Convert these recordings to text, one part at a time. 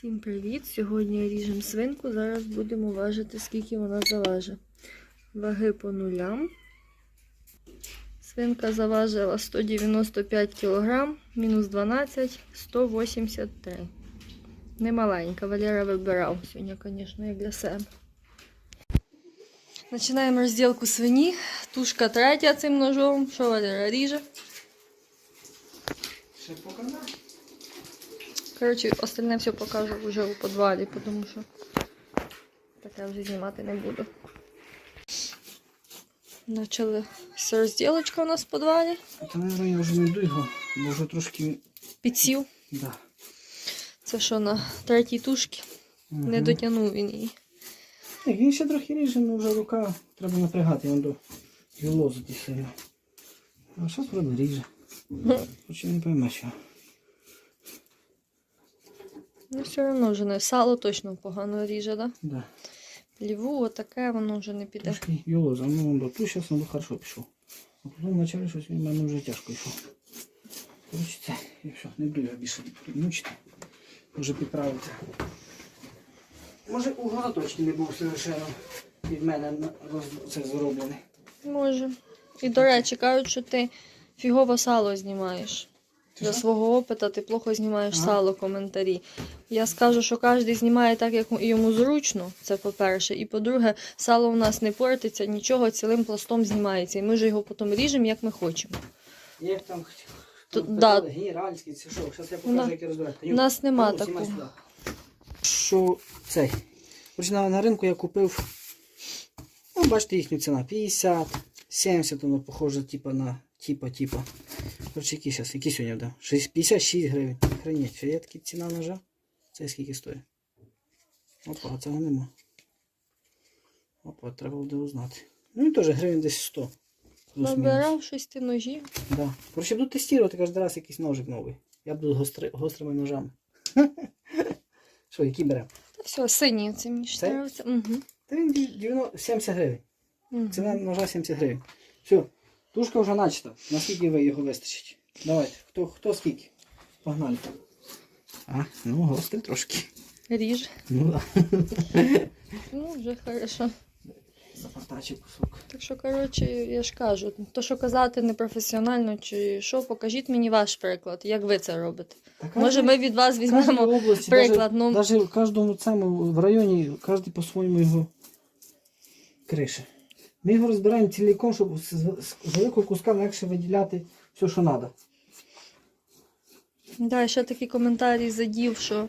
Всім привіт! Сьогодні ріжемо свинку. Зараз будемо важити, скільки вона заважить. Ваги по нулям. Свинка заважила 195 кг, мінус 12, 183. Немаленька. Валера вибирав сьогодні, звісно, як для себе. Починаємо розділку свині. Тушка третя цим ножом. Що Валера ріже? Ще покана? Коротше, остальне все покажу вже у підвалі, тому що таке вже знімати не буду. Почали розділочка у нас в підвалі. Та, наверное, я вже не йду його, бо вже трошки. Підсів. Да. Це що на третій тушці. Не дотягнув він її. Ні, Він ще трохи ріже, але вже рука треба напрягати, він до лозити сильно. А що вроде ріже? Хоч я не пойме, що. Ну, все одно вже не. Сало точно погано ріже, да? Да. Ліву, отаке воно вже не піде. Трошки юлоза. Ну, до ту зараз він хорошо пішов. А потім вначалі щось він в мене вже тяжко йшов. Коротше, і все, не буду я більше мучити. Може підправити. Може у не був совершенно від мене це зроблений. Може. І до речі, кажуть, що ти фігово сало знімаєш. За свого опита ти плохо знімаєш Ага. сало коментарі. Я скажу, що кожен знімає так, як йому зручно, це по-перше. І по-друге, сало у нас не портиться, нічого цілим пластом знімається. І ми ж його потім ріжемо, як ми хочемо. Як там Тут, там да. генеральський, це що? Зараз я покажу, да. як я розбираю. У нас нема Ну, такого. сюди. Що цей? На, на ринку я купив. Ну, бачите, їхню ціна 50, 70, воно похоже, типа на типа, типа. Короче, які зараз, які сьогодні вдав? 56 гривень. Хреніть, що є така ціна ножа? Це скільки стоїть? Опа, а цього нема. Опа, треба буде узнати. Ну і теж гривень десь 100. плюс-мінус. Набирав щось ти ножі. Да. Короче, буду тестувати кожен раз якийсь ножик новий. Я буду гостри, гострими ножами. Що, який беремо? Та все, синій це мені подобається. Угу. Та він 90, 70 гривень. Угу. Ціна ножа 70 гривень. Все, тушка вже начата. Наскільки ви його вистачить? Давайте, хто, хто скільки? Погнали. А, ну гострий трошки. Ріж. Ну да. Ну, вже хорошо. Запортачий кусок. Так що, коротше, я ж кажу, то, що казати непрофесіонально чи що, покажіть мені ваш приклад, як ви це робите. Так, Може, ми від вас візьмемо області, приклад. Ну, Навіть в кожному цьому в районі кожен по-своєму його крише. Ми його розбираємо ціліком, щоб з, великого куска легше виділяти все, що треба. да, ще такі коментарі задів, що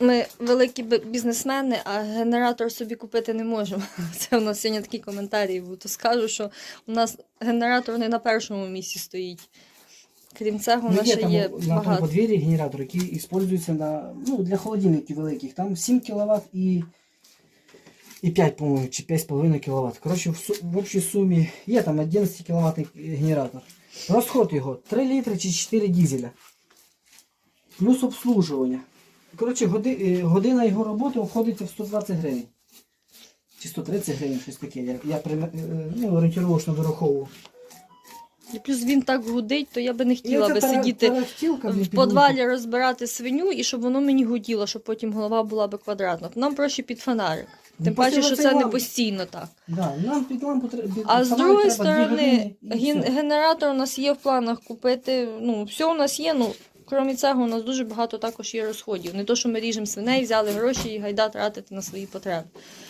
ми великі бізнесмени, а генератор собі купити не можемо. Це у нас сьогодні такі коментарі. То скажу, що у нас генератор не на першому місці стоїть. Крім цього, у нас ще Ну, є на тому подвір'ї генератор, який використовується на, ну, для холодильників великих. Там 7 кВт і, і 5, по-моєму, чи 5,5 кВт. Коротше, в, общій сумі є там 11 кВт генератор. Розход його 3 літри чи 4 дізеля. Плюс обслужування. Коротше, годи, е, година його роботи обходиться в 120 гривень. Чи 130 гривень, щось таке. Я, я е, ну, орієнтировочно вираховував. І плюс він так гудить, то я би не хотіла би сидіти в підвалі розбирати свиню і щоб воно мені гуділо, щоб потім голова була би квадратна. Нам проще під фонарик. Ну, Тим паче, що це не постійно так. Да, нам під лампу треба. А з другої сторони, ген- генератор у нас є в планах купити. Ну, все у нас є. Ну, крім цього, у нас дуже багато також є розходів. Не то, що ми ріжемо свиней, взяли гроші і гайда тратити на свої потреби.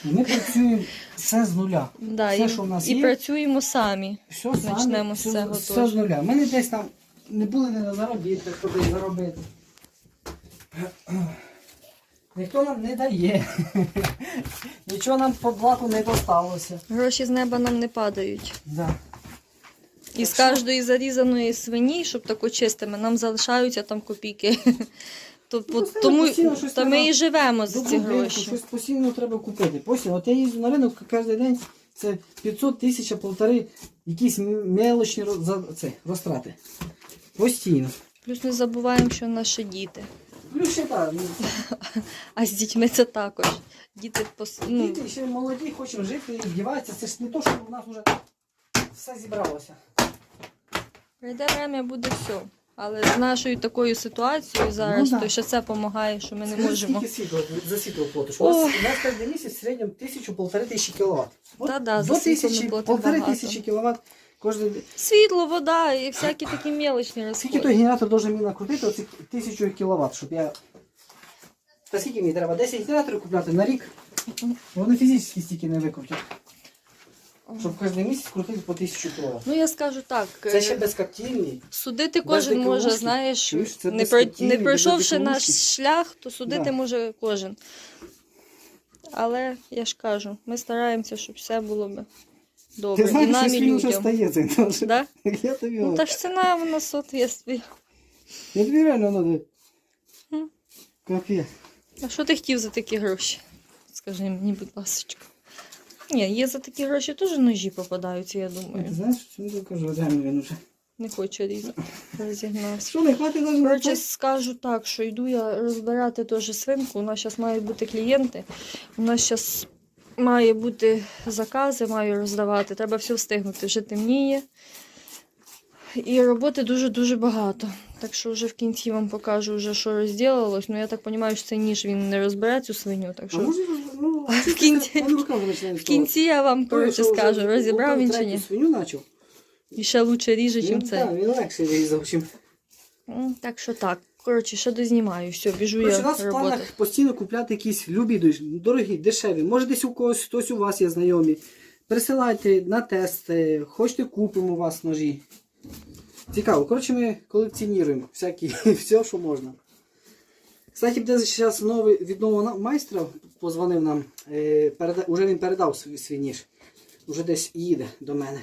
Ми працюємо все з нуля. Да, Все, і, що в нас і є. працюємо самі. Все самі, Почнемо з все, цього все теж. з нуля. Ми не десь там не були не на заробітках, щоб заробити. Ніхто нам не дає. Нічого нам по блаку не досталося. Гроші з неба нам не падають. Да. І з кожної зарізаної свині, щоб тако чистими, нам залишаються там копійки. То, Ну, от це тому щось та ми і живемо за ці гроші. щось постійно треба купити. Постійно. От я їжджу на ринок кожен день, це 500 тисяч, полтори, якісь мелочні роз- це, розтрати. Постійно. Плюс не забуваємо, що наші діти. Плюс ще так, ну, А з дітьми це також. Діти пос... ну, діти ще молоді, хочемо жити і вдіватися. Це ж не то, що у нас вже все зібралося. прийде время, буде все. Але з нашою такою ситуацією зараз, Ну, да. то ще це допомагає, що ми не можемо. Скільки світло, за світло платиш? У нас, у нас кожен місяць в середньому тисячу-полтори тисячі кіловат. Та-да, до за світло ми тисячі, платимо полтори багато. тисячі кіловат кожен Світло, вода і всякі такі мелочні Скільки той генератор мені накрутити оцих тисячу кіловат, щоб я. Та скільки мені треба? 10 генераторів купляти на рік? Вони фізично стільки не викрутять. Щоб кожен місяць крутити по тисячу кіловат. Ну я скажу так, Це ще е, безкоптільні. судити кожен може, знаєш, не, без про, не пройшовши наш шлях, то судити Да. може кожен. Але я ж кажу, ми стараємося, щоб все було би добре. Ти знаєш, і що і свій вже стає цей теж. Да? Я тобі Ну говорю. та ж ціна в нас соответствує. Я тобі реально надо. Капець. А що ти хотів за такі гроші? Скажи мені, будь ласка. Ні, є за такі гроші теж ножі попадаються, я Ти думаю. знаєш, що я тобі кажу, реально він уже. Не хочу різати. Розігнався. Що, не хватить навіть на Коротше, скажу так, що йду я розбирати теж свинку. У нас зараз мають бути клієнти. У нас зараз має бути закази, маю роздавати. Треба все встигнути. Вже темніє. І роботи дуже-дуже багато. Так що вже в кінці вам покажу, вже, що розділилось. Ну я так розумію, що цей ніж він не розбере цю свиню. Так А може, ну, в кінці- в кінці я вам коротше що вже скажу, розібрав він чи ні. свиню почав. І ще лучше ріже, ніж це. так, він легше різав, чим. Так що так. Коротше, ще дознімаю. Все, біжу Коротше, у я нас в роботи. планах постійно купляти якісь любі, дорогі, дешеві. Може десь у когось, хтось у вас є знайомі. Присилайте на тести, хочете купимо у вас ножі. Цікаво. Коротше, ми колекціонуємо всякі, все, що можна. Кстати, буде зараз новий від нового майстра позвонив нам. Е, переда... Уже він передав свій, свій ніж. Уже десь їде до мене.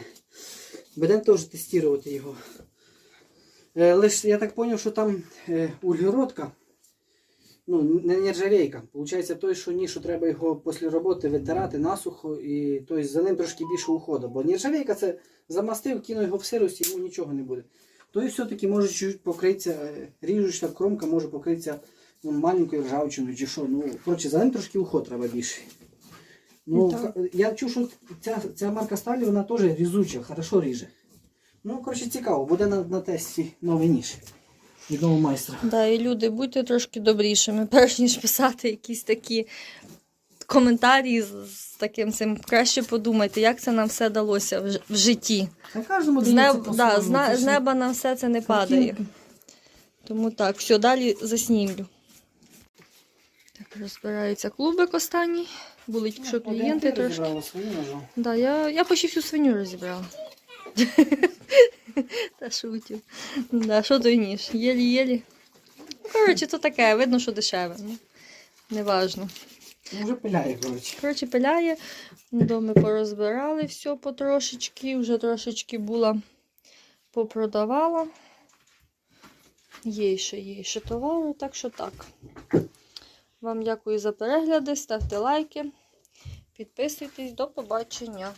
Будемо теж тестувати його. Е, лише я так зрозумів, що там е, углеродка. Ну, не нержавейка. Получається, той, що ніж, що треба його після роботи витирати насухо, і тобто, за ним трошки більше уходу. Бо нержавейка це замастив, кинув його в сирості, йому нічого не буде. Той все-таки може чуть покритися, е, ріжуча кромка може покритися ну, маленькою ржавчиною чи що. Ну, коротше, за ним трошки уход треба більше. Ну, Так. я чув, що ця, ця марка сталі, вона теж різуча, хорошо ріже. Ну, коротше, цікаво, буде на, на тесті новий ніж від нового майстра. Да, і люди, будьте трошки добрішими, перш ніж писати якісь такі коментарі з, з таким цим. Краще подумайте, як це нам все далося в, ж- в житті. На кожному З, неб, да, з, на- з неба нам все це не падає. картинка. Тому так, все, далі заснімлю. Так, розбирається клубик останній. Були тільки що клієнти трошки. ножу. Да, я, я почти всю свиню розібрала. Та шутів. Да, що той ніж? Єлі-єлі. Ну, коротше, то таке, видно, що дешеве. Ну, неважно. Вже пиляє, коротше. Коротше, пиляє. Ну, ми порозбирали все потрошечки, вже трошечки була попродавала. Є ще, є ще товару, так що так. Вам дякую за перегляди, ставте лайки, підписуйтесь, до побачення.